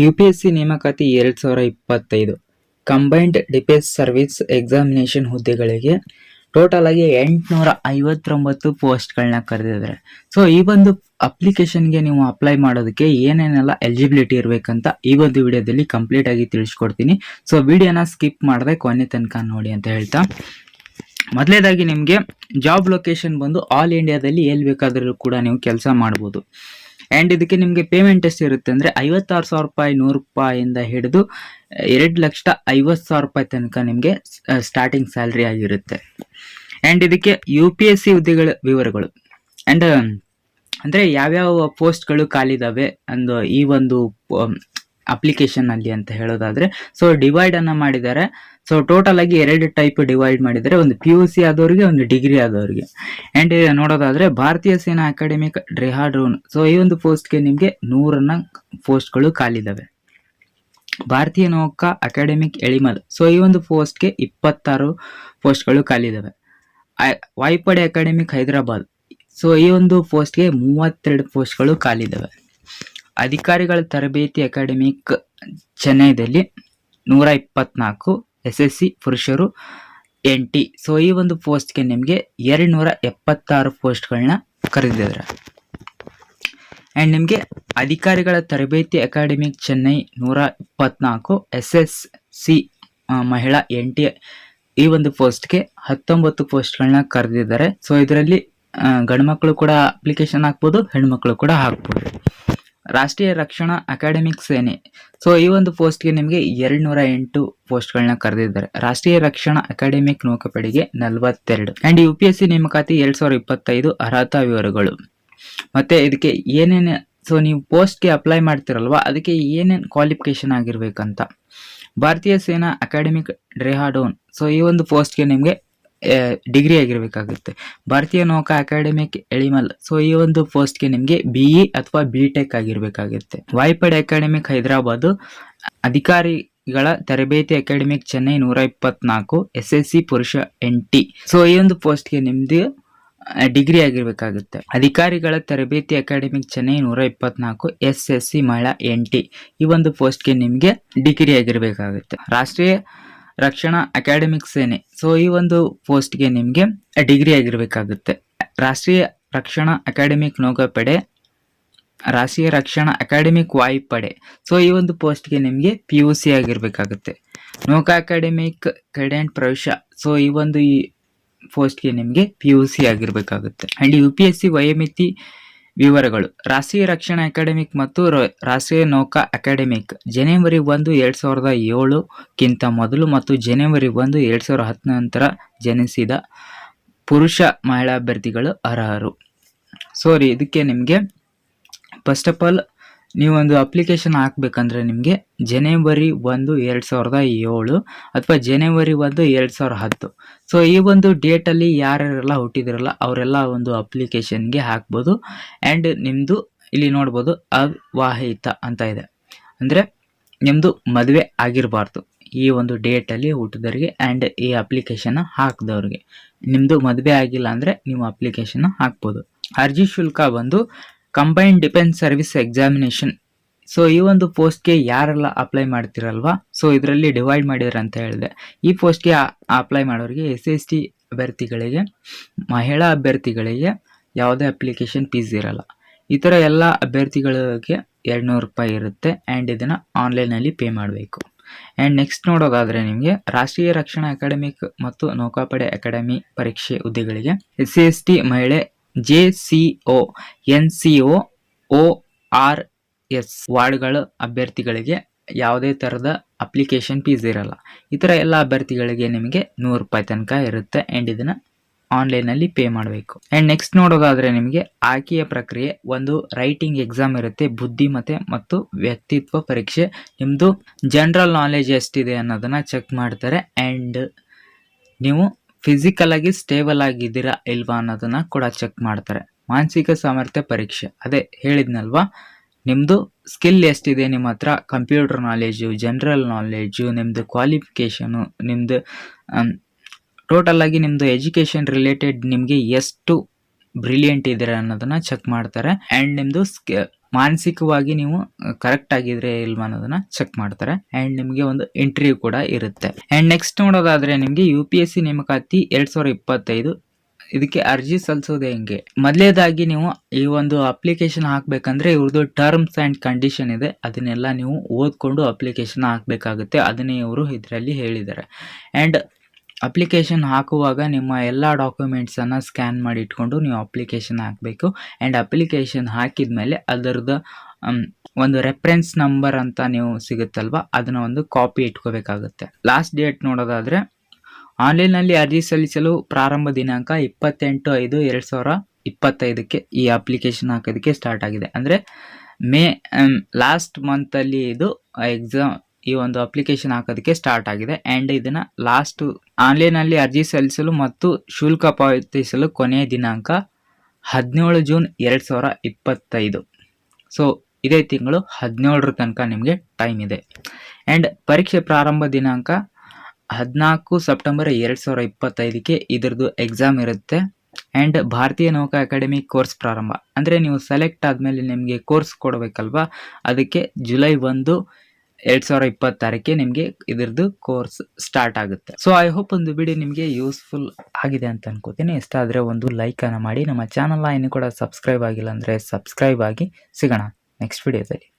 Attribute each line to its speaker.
Speaker 1: You P S C ನೇಮಕಾತಿ ಎರಡು ಸಾವಿರ ಇಪ್ಪತ್ತೈದು. ಕಂಬೈನ್ಡ್ ಡಿಫೆನ್ಸ್ ಸರ್ವಿಸ್ ಎಕ್ಸಾಮಿನೇಷನ್ ಹುದ್ದೆಗಳಿಗೆ ಟೋಟಲ್ ಆಗಿ ಎಂಟುನೂರ ಐವತ್ತೊಂಬತ್ತು ಪೋಸ್ಟ್ಗಳನ್ನ ಕರೆದಿದ್ದಾರೆ. ಸೊ ಈ ಒಂದು ಅಪ್ಲಿಕೇಶನ್ಗೆ ನೀವು ಅಪ್ಲೈ ಮಾಡೋದಕ್ಕೆ ಏನೇನೆಲ್ಲ ಎಲಿಜಿಬಿಲಿಟಿ ಇರಬೇಕಂತ ಈ ಒಂದು ವಿಡಿಯೋದಲ್ಲಿ ಕಂಪ್ಲೀಟ್ ಆಗಿ ತಿಳಿಸ್ಕೊಡ್ತೀನಿ. ಸೊ ವಿಡಿಯೋನ ಸ್ಕಿಪ್ ಮಾಡದೆ ಕೊನೆ ತನಕ ನೋಡಿ ಅಂತ ಹೇಳ್ತಾ. ಮೊದಲೇದಾಗಿ ನಿಮಗೆ ಜಾಬ್ ಲೊಕೇಶನ್ ಬಂದು ಆಲ್ ಇಂಡಿಯಾದಲ್ಲಿ ಎಲ್ಲಿ ಬೇಕಾದರೂ ಕೂಡ ನೀವು ಕೆಲಸ ಮಾಡ್ಬೋದು. ಆ್ಯಂಡ್ ಇದಕ್ಕೆ ನಿಮಗೆ ಪೇಮೆಂಟ್ ಎಷ್ಟು ಇರುತ್ತೆ ಅಂದರೆ ಐವತ್ತಾರು ಸಾವಿರ ರೂಪಾಯಿ ನೂರು ರೂಪಾಯಿಂದ ಹಿಡಿದು ಎರಡು ಲಕ್ಷದ ಐವತ್ತು ಸಾವಿರ ರೂಪಾಯಿ ತನಕ ನಿಮಗೆ ಸ್ಟಾರ್ಟಿಂಗ್ ಸ್ಯಾಲ್ರಿ ಆಗಿರುತ್ತೆ. ಆ್ಯಂಡ್ ಇದಕ್ಕೆ ಯು ಪಿ ಎಸ್ ಸಿ ಹುದ್ದೆಗಳ ವಿವರಗಳು. ಆ್ಯಂಡ್ ಅಂದರೆ ಯಾವ್ಯಾವ ಪೋಸ್ಟ್ಗಳು ಖಾಲಿದಾವೆ ಅಂದು ಈ ಒಂದು ಅಪ್ಲಿಕೇಶನ್ ಅಲ್ಲಿ ಅಂತ ಹೇಳೋದಾದ್ರೆ ಸೊ ಡಿವೈಡ್ ಅನ್ನ ಮಾಡಿದ್ದಾರೆ ಸೊ ಟೋಟಲ್ ಆಗಿ ಎರಡು ಟೈಪ್ ಡಿವೈಡ್ ಮಾಡಿದ್ದಾರೆ ಒಂದು ಪಿ ಯು ಸಿ ಆದವರಿಗೆ, ಒಂದು ಡಿಗ್ರಿ ಆದವರಿಗೆ. ಅಂಡ್ ನೋಡೋದಾದ್ರೆ ಭಾರತೀಯ ಸೇನಾ ಅಕಾಡೆಮಿಕ್ ಡ್ರೆಹಾಡ್ರೋನ್ ಸೊ ಈ ಒಂದು ಪೋಸ್ಟ್ಗೆ ನಿಮಗೆ ನೂರನ್ನ ಪೋಸ್ಟ್ಗಳು ಖಾಲಿದಾವೆ. ಭಾರತೀಯ ನೌಕಾ ಅಕಾಡೆಮಿಕ್ ಎಳಿಮಲ್. ಸೊ ಈ ಒಂದು ಪೋಸ್ಟ್ಗೆ ಇಪ್ಪತ್ತಾರು ಪೋಸ್ಟ್ಗಳು ಖಾಲಿದಾವೆ. ವಾಯುಪಡೆ ಅಕಾಡೆಮಿಕ್ ಹೈದರಾಬಾದ್. ಸೊ ಈ ಒಂದು ಪೋಸ್ಟ್ಗೆ ಮೂವತ್ತೆರಡು ಪೋಸ್ಟ್ಗಳು ಖಾಲಿದಾವೆ. ಅಧಿಕಾರಿಗಳ ತರಬೇತಿ ಅಕಾಡೆಮಿಕ್ ಚೆನ್ನೈದಲ್ಲಿ ನೂರ ಇಪ್ಪತ್ನಾಲ್ಕು ಎಸ್ ಎಸ್ ಸಿ ಪುರುಷರು, ಎನ್ ಟಿ. ಸೊ ಈ ಒಂದು ಪೋಸ್ಟ್ಗೆ ನಿಮಗೆ ಎರಡು ನೂರ ಎಪ್ಪತ್ತಾರು ಪೋಸ್ಟ್ಗಳನ್ನ ಕರೆದಿದ್ದಾರೆ. ಆ್ಯಂಡ್ ನಿಮಗೆ ಅಧಿಕಾರಿಗಳ ತರಬೇತಿ ಅಕಾಡೆಮಿಕ್ ಚೆನ್ನೈ ನೂರ ಇಪ್ಪತ್ನಾಲ್ಕು ಎಸ್ ಎಸ್ ಸಿ ಮಹಿಳಾ ಎನ್ ಟಿ ಈ ಒಂದು ಪೋಸ್ಟ್ಗೆ ಹತ್ತೊಂಬತ್ತು ಪೋಸ್ಟ್ಗಳನ್ನ ಕರೆದಿದ್ದಾರೆ. ಸೊ ಇದರಲ್ಲಿ ಗಂಡು ಮಕ್ಕಳು ಕೂಡ ಅಪ್ಲಿಕೇಶನ್ ಹಾಕ್ಬೋದು, ಹೆಣ್ಮಕ್ಳು ಕೂಡ ಹಾಕ್ಬೋದು. ರಾಷ್ಟ್ರೀಯ ರಕ್ಷಣಾ ಅಕಾಡೆಮಿಕ್ ಸೇನೆ. ಸೊ ಈ ಒಂದು ಪೋಸ್ಟ್ಗೆ ನಿಮಗೆ ಎರಡು ನೂರ ಎಂಟು ಪೋಸ್ಟ್ಗಳನ್ನ ಕರೆದಿದ್ದಾರೆ. ರಾಷ್ಟ್ರೀಯ ರಕ್ಷಣಾ ಅಕಾಡೆಮಿಕ್ ನೌಕಾಪಡೆಗೆ ನಲವತ್ತೆರಡು. And U P S C ನೇಮಕಾತಿ ಎರಡು ಸಾವಿರದ ಇಪ್ಪತ್ತೈದು ಅರ್ಹತಾ ವಿವರಗಳು. ಮತ್ತು ಇದಕ್ಕೆ ಏನೇನು ಸೊ ನೀವು ಪೋಸ್ಟ್ಗೆ ಅಪ್ಲೈ ಮಾಡ್ತಿರಲ್ವ, ಅದಕ್ಕೆ ಏನೇನು ಕ್ವಾಲಿಫಿಕೇಷನ್ ಆಗಿರಬೇಕಂತ. ಭಾರತೀಯ ಸೇನಾ ಅಕಾಡೆಮಿಕ್ ಡ್ರೆಹಾಡೋನ್ ಸೊ ಈ ಒಂದು ಪೋಸ್ಟ್ಗೆ ನಿಮಗೆ ಡಿಗ್ರಿ ಆಗಿರಬೇಕಾಗುತ್ತೆ. ಭಾರತೀಯ ನೌಕಾ ಅಕಾಡೆಮಿಕ್ ಎಳಿಮಲ್. ಸೊ ಈ ಒಂದು ಪೋಸ್ಟ್ಗೆ ನಿಮಗೆ ಬಿ ಇ ಅಥವಾ ಬಿ ಟೆಕ್ ಆಗಿರಬೇಕಾಗುತ್ತೆ. ವಾಯುಪಡೆ ಅಕಾಡೆಮಿಕ್ ಹೈದರಾಬಾದ್. ಅಧಿಕಾರಿಗಳ ತರಬೇತಿ ಅಕಾಡೆಮಿಕ್ ಚೆನ್ನೈ ನೂರ ಇಪ್ಪತ್ನಾಲ್ಕು ಎಸ್ ಎಸ್ ಸಿ ಪುರುಷ ಎನ್ ಟಿ ಸೊ ಈ ಒಂದು ಪೋಸ್ಟ್ಗೆ ನಿಮ್ದು ಡಿಗ್ರಿ ಆಗಿರಬೇಕಾಗುತ್ತೆ. ಅಧಿಕಾರಿಗಳ ತರಬೇತಿ ಅಕಾಡೆಮಿಕ್ ಚೆನ್ನೈ ನೂರ ಇಪ್ಪತ್ನಾಲ್ಕು ಎಸ್ ಎಸ್ ಸಿ ಮಹಿಳಾ ಎನ್ ಟಿ ಈ ಒಂದು ಪೋಸ್ಟ್ಗೆ ನಿಮಗೆ ಡಿಗ್ರಿ ಆಗಿರಬೇಕಾಗುತ್ತೆ. ರಾಷ್ಟ್ರೀಯ ರಕ್ಷಣಾ ಅಕಾಡೆಮಿಕ್ ಸೇನೆ. ಸೊ ಈ ಒಂದು ಪೋಸ್ಟ್ಗೆ ನಿಮಗೆ ಡಿಗ್ರಿ ಆಗಿರಬೇಕಾಗುತ್ತೆ. ರಾಷ್ಟ್ರೀಯ ರಕ್ಷಣಾ ಅಕಾಡೆಮಿಕ್ ನೌಕಾಪಡೆ, ರಾಷ್ಟ್ರೀಯ ರಕ್ಷಣಾ ಅಕಾಡೆಮಿಕ್ ವಾಯುಪಡೆ. ಸೊ ಈ ಒಂದು ಪೋಸ್ಟ್ಗೆ ನಿಮಗೆ ಪಿ ಯು ಸಿ ಆಗಿರಬೇಕಾಗುತ್ತೆ. ನೌಕಾ ಅಕಾಡೆಮಿಕ್ ಕೆಡೆಂಟ್ ಪ್ರವೇಶ. ಸೊ ಈ ಒಂದು ಈ ಪೋಸ್ಟ್ಗೆ ನಿಮಗೆ P U C ಆಗಿರಬೇಕಾಗುತ್ತೆ. And U P S C ವಯೋಮಿತಿ ವಿವರಗಳು. ರಾಷ್ಟ್ರೀಯ ರಕ್ಷಣಾ ಅಕಾಡೆಮಿಕ್ ಮತ್ತು ರಾಷ್ಟ್ರೀಯ ನೌಕಾ ಅಕಾಡೆಮಿಕ್. ಜನವರಿ ಒಂದು, ಎರಡು ಸಾವಿರದ ಏಳುಕ್ಕಿಂತ ಮೊದಲು ಮತ್ತು ಜನವರಿ ಒಂದು, ಎರಡು ಸಾವಿರದ ಹತ್ತು ನಂತರ ಜನಿಸಿದ ಪುರುಷ ಮಹಿಳಾ ಅಭ್ಯರ್ಥಿಗಳು ಅರ್ಹರು. ಸಾರಿ ಇದಕ್ಕೆ ನಿಮಗೆ ಫಸ್ಟ್ ಆಫ್ ಆಲ್ ನೀವೊಂದು ಅಪ್ಲಿಕೇಶನ್ ಹಾಕ್ಬೇಕಂದ್ರೆ ನಿಮಗೆ ಜನವರಿ ಒಂದು, ಎರಡು ಸಾವಿರದ ಏಳು ಅಥವಾ ಜನವರಿ ಒಂದು, ಎರಡು ಸಾವಿರದ ಹತ್ತು. ಸೊ ಈ ಒಂದು ಡೇಟಲ್ಲಿ ಯಾರ್ಯಾರೆಲ್ಲ ಹುಟ್ಟಿದಿರಲ್ಲ, ಅವರೆಲ್ಲ ಒಂದು ಅಪ್ಲಿಕೇಶನ್ಗೆ ಹಾಕ್ಬೋದು. ಆ್ಯಂಡ್ ನಿಮ್ಮದು ಇಲ್ಲಿ ನೋಡ್ಬೋದು ಅವಿವಾಹಿತ ಅಂತ ಇದೆ. ಅಂದರೆ ನಿಮ್ಮದು ಮದುವೆ ಆಗಿರಬಾರ್ದು ಈ ಒಂದು ಡೇಟಲ್ಲಿ ಹುಟ್ಟಿದವ್ರಿಗೆ ಆ್ಯಂಡ್ ಈ ಅಪ್ಲಿಕೇಶನ್ ಹಾಕಿದವ್ರಿಗೆ. ನಿಮ್ಮದು ಮದುವೆ ಆಗಿಲ್ಲ ಅಂದರೆ ನೀವು ಅಪ್ಲಿಕೇಶನ್ ಹಾಕ್ಬೋದು. ಅರ್ಜಿ ಶುಲ್ಕ ಬಂದು combine defence service examination so ಈ ಒಂದು ಪೋಸ್ಟ್ಗೆ ಯಾರೆಲ್ಲ ಅಪ್ಲೈ ಮಾಡ್ತಿರಲ್ವಾ? ಸೊ ಇದರಲ್ಲಿ ಡಿವೈಡ್ ಮಾಡಿದ್ರೆ ಅಂತ ಹೇಳಿದೆ. ಈ ಪೋಸ್ಟ್ಗೆ ಅಪ್ಲೈ ಮಾಡೋರಿಗೆ ಎಸ್ ಎಸ್ ಟಿ ಅಭ್ಯರ್ಥಿಗಳಿಗೆ, ಮಹಿಳಾ ಅಭ್ಯರ್ಥಿಗಳಿಗೆ ಯಾವುದೇ ಅಪ್ಲಿಕೇಶನ್ ಫೀಸ್ ಇರಲ್ಲ. ಈ ಥರ ಎಲ್ಲ ಅಭ್ಯರ್ಥಿಗಳಿಗೆ ಎರಡು ನೂರು ರೂಪಾಯಿ ಇರುತ್ತೆ ಆ್ಯಂಡ್ ಇದನ್ನು ಆನ್ಲೈನಲ್ಲಿ ಪೇ ಮಾಡಬೇಕು. ಆ್ಯಂಡ್ ನೆಕ್ಸ್ಟ್ ನೋಡೋದಾದರೆ ನಿಮಗೆ ರಾಷ್ಟ್ರೀಯ ರಕ್ಷಣಾ ಅಕಾಡೆಮಿಕ್ ಮತ್ತು ನೌಕಾಪಡೆ ಅಕಾಡೆಮಿ ಪರೀಕ್ಷೆ ಹುದ್ದೆಗಳಿಗೆ ಎಸ್ ಸಿ ಎಸ್ ಟಿ ಮಹಿಳೆ J C O N C O O R S ವಾರ್ಡ್ಗಳ ಅಭ್ಯರ್ಥಿಗಳಿಗೆ ಯಾವುದೇ ಥರದ ಅಪ್ಲಿಕೇಶನ್ ಫೀಸ್ ಇರಲ್ಲ. ಈ ಥರ ಎಲ್ಲ ಅಭ್ಯರ್ಥಿಗಳಿಗೆ ನಿಮಗೆ ನೂರು ರೂಪಾಯಿ ತನಕ ಇರುತ್ತೆ. ಆ್ಯಂಡ್ ಇದನ್ನು ಆನ್ಲೈನಲ್ಲಿ ಪೇ ಮಾಡಬೇಕು. ಆ್ಯಂಡ್ ನೆಕ್ಸ್ಟ್ ನೋಡೋದಾದರೆ ನಿಮಗೆ ಆಯ್ಕೆಯ ಪ್ರಕ್ರಿಯೆ, ಒಂದು ರೈಟಿಂಗ್ ಎಕ್ಸಾಮ್ ಇರುತ್ತೆ. ಬುದ್ಧಿಮತ್ತೆ ಮತ್ತು ವ್ಯಕ್ತಿತ್ವ ಪರೀಕ್ಷೆ. ನಿಮ್ಮದು ಜನರಲ್ ನಾಲೆಜ್ ಎಷ್ಟಿದೆ ಅನ್ನೋದನ್ನು ಚೆಕ್ ಮಾಡ್ತಾರೆ. ಆ್ಯಂಡ್ ನೀವು ಫಿಸಿಕಲ್ ಆಗಿ ಸ್ಟೇಬಲ್ ಆಗಿದ್ದೀರಾ ಇಲ್ವಾ ಅನ್ನೋದನ್ನ ಕೂಡ ಚೆಕ್ ಮಾಡ್ತಾರೆ. ಮಾನಸಿಕ ಸಾಮರ್ಥ್ಯ ಪರೀಕ್ಷೆ. ಅದೇ ಹೇಳಿದ್ನಲ್ವಾ? ನಿಮ್ಮದು ಸ್ಕಿಲ್ ಎಷ್ಟಿದೆ ನಿಮ್ಮ ಹತ್ರ? ಕಂಪ್ಯೂಟರ್ ನಾಲೆಜು ಜನರಲ್ ನಾಲೆಜು ನಿಮ್ಮದು ಕ್ವಾಲಿಫಿಕೇಷನು ನಿಮ್ಮದು ಆಗಿ ನಿಮ್ಮದು ಎಜುಕೇಷನ್ ರಿಲೇಟೆಡ್ ನಿಮಗೆ ಎಷ್ಟು ಬ್ರಿಲಿಯಂಟ್ ಇದ್ದೀರಾ ಅನ್ನೋದನ್ನ ಚೆಕ್ ಮಾಡ್ತಾರೆ. ಆ್ಯಂಡ್ ನಿಮ್ಮದು ಮಾನಸಿಕವಾಗಿ ನೀವು ಕರೆಕ್ಟ್ ಆಗಿದ್ರೆ ಇಲ್ವಾ ಅನ್ನೋದನ್ನ ಚೆಕ್ ಮಾಡ್ತಾರೆ. ಆ್ಯಂಡ್ ನಿಮಗೆ ಒಂದು ಇಂಟರ್ವ್ಯೂ ಕೂಡ ಇರುತ್ತೆ. ಆ್ಯಂಡ್ ನೆಕ್ಸ್ಟ್ ನೋಡೋದಾದ್ರೆ ನಿಮಗೆ ಯು ಪಿ ಎಸ್ ಸಿ ನೇಮಕಾತಿ ಎರಡ್ ಸಾವಿರದ ಇಪ್ಪತ್ತೈದು. ಇದಕ್ಕೆ ಅರ್ಜಿ ಸಲ್ಲಿಸೋದು ಹೆಂಗೆ? ಮೊದಲೇದಾಗಿ ನೀವು ಈ ಒಂದು ಅಪ್ಲಿಕೇಶನ್ ಹಾಕಬೇಕಂದ್ರೆ ಇವ್ರದ್ದು ಟರ್ಮ್ಸ್ ಆ್ಯಂಡ್ ಕಂಡೀಷನ್ ಇದೆ. ಅದನ್ನೆಲ್ಲ ನೀವು ಓದ್ಕೊಂಡು ಅಪ್ಲಿಕೇಶನ್ ಹಾಕಬೇಕಾಗುತ್ತೆ. ಅದನ್ನೇ ಇವರು ಇದರಲ್ಲಿ ಹೇಳಿದ್ದಾರೆ. ಆ್ಯಂಡ್ ಅಪ್ಲಿಕೇಶನ್ ಹಾಕುವಾಗ ನಿಮ್ಮ ಎಲ್ಲ ಡಾಕ್ಯುಮೆಂಟ್ಸನ್ನು ಸ್ಕ್ಯಾನ್ ಮಾಡಿ ಇಟ್ಕೊಂಡು ನೀವು ಅಪ್ಲಿಕೇಶನ್ ಹಾಕಬೇಕು. ಆ್ಯಂಡ್ ಅಪ್ಲಿಕೇಶನ್ ಹಾಕಿದ ಮೇಲೆ ಅದರದ್ದು ಒಂದು ರೆಫರೆನ್ಸ್ ನಂಬರ್ ಅಂತ ನೀವು ಸಿಗುತ್ತಲ್ವ? ಅದನ್ನು ಒಂದು ಕಾಪಿ ಇಟ್ಕೋಬೇಕಾಗುತ್ತೆ. ಲಾಸ್ಟ್ ಡೇಟ್ ನೋಡೋದಾದರೆ ಆನ್ಲೈನ್ನಲ್ಲಿ ಅರ್ಜಿ ಸಲ್ಲಿಸಲು ಪ್ರಾರಂಭ ದಿನಾಂಕ ಇಪ್ಪತ್ತೆಂಟು ಐದು ಎರಡು ಸಾವಿರ ಇಪ್ಪತ್ತೈದಕ್ಕೆ ಈ ಅಪ್ಲಿಕೇಶನ್ ಹಾಕೋದಕ್ಕೆ ಸ್ಟಾರ್ಟ್ ಆಗಿದೆ. ಅಂದರೆ, ಮೇ ಲಾಸ್ಟ್ ಮಂತಲ್ಲಿ ಇದು ಎಕ್ಸಾಮ್ ಈ ಒಂದು ಅಪ್ಲಿಕೇಶನ್ ಹಾಕೋದಕ್ಕೆ ಸ್ಟಾರ್ಟ್ ಆಗಿದೆ. ಆ್ಯಂಡ್ ಇದನ್ನು ಲಾಸ್ಟ್ ಆನ್ಲೈನಲ್ಲಿ ಅರ್ಜಿ ಸಲ್ಲಿಸಲು ಮತ್ತು ಶುಲ್ಕ ಪಾವತಿಸಲು ಕೊನೆಯ ದಿನಾಂಕ ಹದಿನೇಳು ಜೂನ್ ಎರಡು ಸಾವಿರ ಇಪ್ಪತ್ತೈದು. ಸೊ ಇದೇ ತಿಂಗಳು ಹದಿನೇಳರ ತನಕ ನಿಮಗೆ ಟೈಮ್ ಇದೆ. ಆ್ಯಂಡ್ ಪರೀಕ್ಷೆ ಪ್ರಾರಂಭ ದಿನಾಂಕ ಹದಿನಾಲ್ಕು ಸೆಪ್ಟೆಂಬರ್ ಎರಡು ಸಾವಿರ ಇಪ್ಪತ್ತೈದಕ್ಕೆ ಇದರದ್ದು ಎಕ್ಸಾಮ್ ಇರುತ್ತೆ. ಆ್ಯಂಡ್ ಭಾರತೀಯ ನೌಕಾ ಅಕಾಡೆಮಿ ಕೋರ್ಸ್ ಪ್ರಾರಂಭ. ಅಂದರೆ ನೀವು ಸೆಲೆಕ್ಟ್ ಆದಮೇಲೆ ನಿಮಗೆ ಕೋರ್ಸ್ ಕೊಡಬೇಕಲ್ವಾ? ಅದಕ್ಕೆ ಜುಲೈ ಒಂದು ಎರಡು ಸಾವಿರ ಇಪ್ಪತ್ತಾರಕ್ಕೆ ನಿಮಗೆ ಇದರದ್ದು ಕೋರ್ಸ್ ಸ್ಟಾರ್ಟ್ ಆಗುತ್ತೆ. ಸೊ ಐ ಹೋಪ್ ಒಂದು ವಿಡಿಯೋ ನಿಮಗೆ ಯೂಸ್ಫುಲ್ ಆಗಿದೆ ಅಂತ ಅನ್ಕೋತೀನಿ. ಇಷ್ಟ ಆದರೆ ಒಂದು ಲೈಕನ್ನು ಮಾಡಿ. ನಮ್ಮ ಚಾನಲ್ನ ಇನ್ನೂ ಕೂಡ ಸಬ್ಸ್ಕ್ರೈಬ್ ಆಗಿಲ್ಲ ಅಂದರೆ ಸಬ್ಸ್ಕ್ರೈಬ್ ಆಗಿ ಸಿಗೋಣ ನೆಕ್ಸ್ಟ್ ವಿಡಿಯೋದಲ್ಲಿ